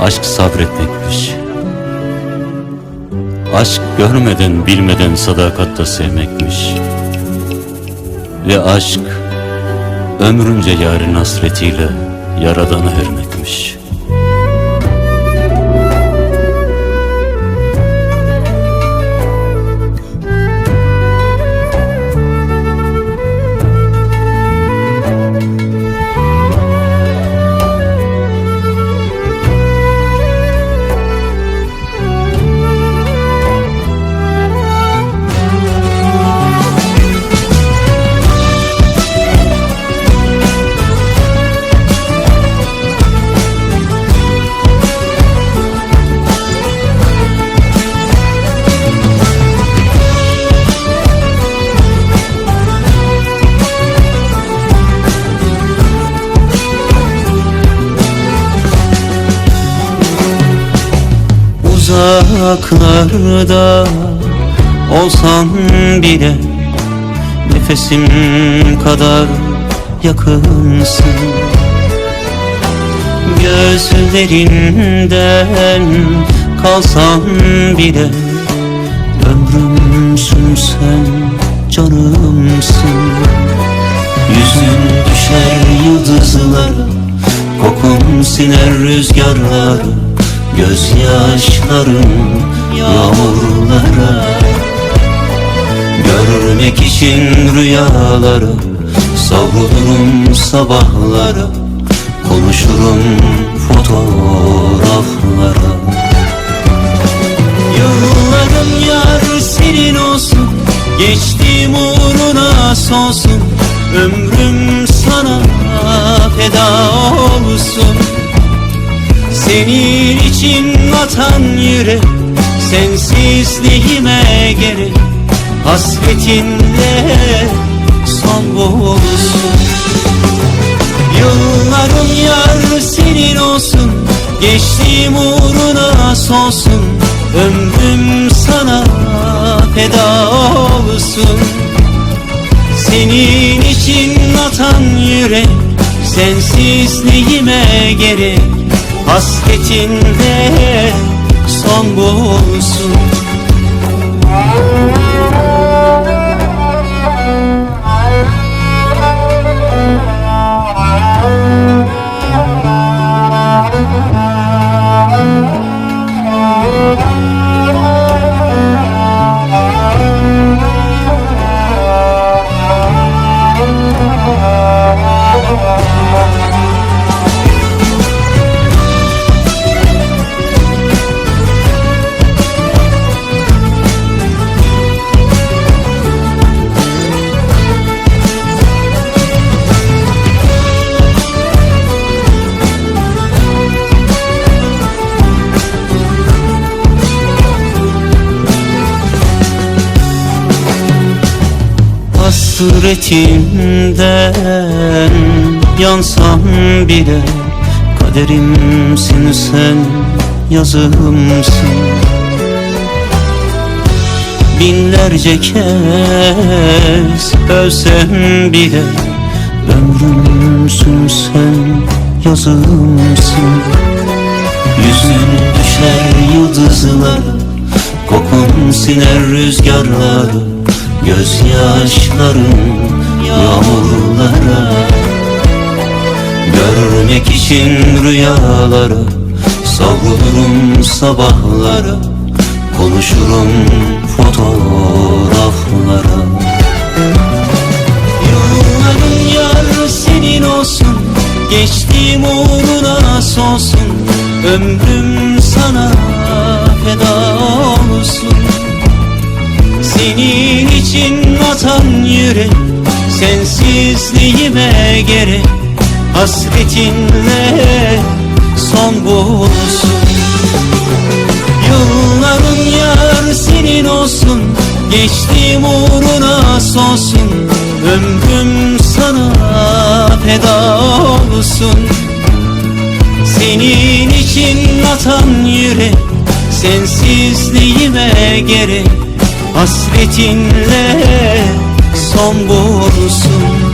Aşk sabretmekmiş. Aşk görmeden bilmeden sadakatta sevmekmiş. Ve aşk ömrünce yarın hasretiyle yaradana ermekmiş. Uzaklarda olsan bile Nefesim kadar yakınsın. Gözlerinden kalsam bile Ömrümsün sen canımsın. Yüzün düşer yıldızlara Kokun siner rüzgarlara Gözyaşlarım yağmurlara. Görmek için rüyalara Savrulurum sabahlara. Konuşurum fotoğraflara. Yıllarım yar senin olsun Geçtiğim uğruna sonsun. Ömrüm sana feda olsun senin için atan yürek Sensizliğime gerek Hasretinle son bulsun. Yıllarım yar senin olsun Geçtiğim uğruna solsun Ömrüm sana feda olsun. Senin için atan yürek Sensizliğime gerek Hasretinde son bulsun Hasretimden yansam bile Kaderimsin sen yazımsın Binlerce kez ölsem bile Ömrümsün sen yazımsın Yüzün düşer yıldızlara Kokun siner rüzgarlara Gözyaşlarım yağmurlara. Görmek için rüyalara Savrulurum sabahlara. Konuşurum fotoğraflara. Yılların yar senin olsun Geçtiğim uğruna solsun Ömrüm sana feda olsun. Senin için atan yürek Sensizliğime gerek Hasretinle son bulsun. Yılların yar senin olsun Geçtiğim uğruna solsun Ömrüm sana feda olsun. Senin için atan yürek Sensizliğime gerek Hasretinle son bulsun